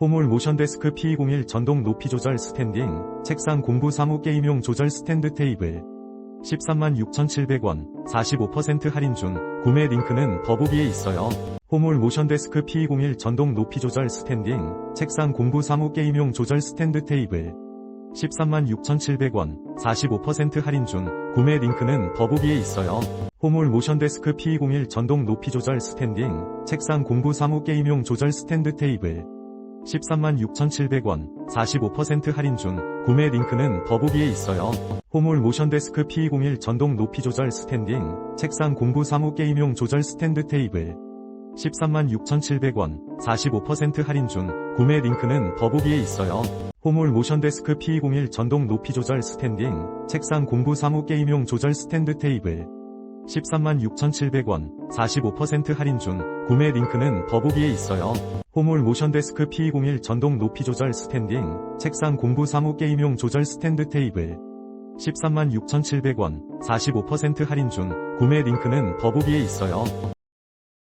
호몰 모션 데스크 P201 전동 높이 조절 스탠딩, 책상 공부 사무 게임용 조절 스탠드 테이블. 136,700원, 45% 할인 중, 구매 링크는 더보기에 있어요. 호몰 모션 데스크 P201 전동 높이 조절 스탠딩, 책상 공부 사무 게임용 조절 스탠드 테이블. 136,700원, 45% 할인 중, 구매 링크는 더보기에 있어요. 호몰 모션 데스크 P201 전동 높이 조절 스탠딩, 책상 공부 사무 게임용 조절 스탠드 테이블. 136,700원, 45% 할인 중, 구매 링크는 더보기에 있어요. 호몰 모션 데스크 P201 전동 높이 조절 스탠딩, 책상 공부 사무 게임용 조절 스탠드 테이블. 136,700원, 45% 할인 중, 구매 링크는 더보기에 있어요. 호몰 모션 데스크 P201 전동 높이 조절 스탠딩, 책상 공부 사무 게임용 조절 스탠드 테이블. 136,700원, 45% 할인 중, 구매 링크는 더보기에 있어요. 호몰 모션 데스크 P201 전동 높이 조절 스탠딩, 책상 공부 사무 게임용 조절 스탠드 테이블. 136,700원, 45% 할인 중, 구매 링크는 더보기에 있어요.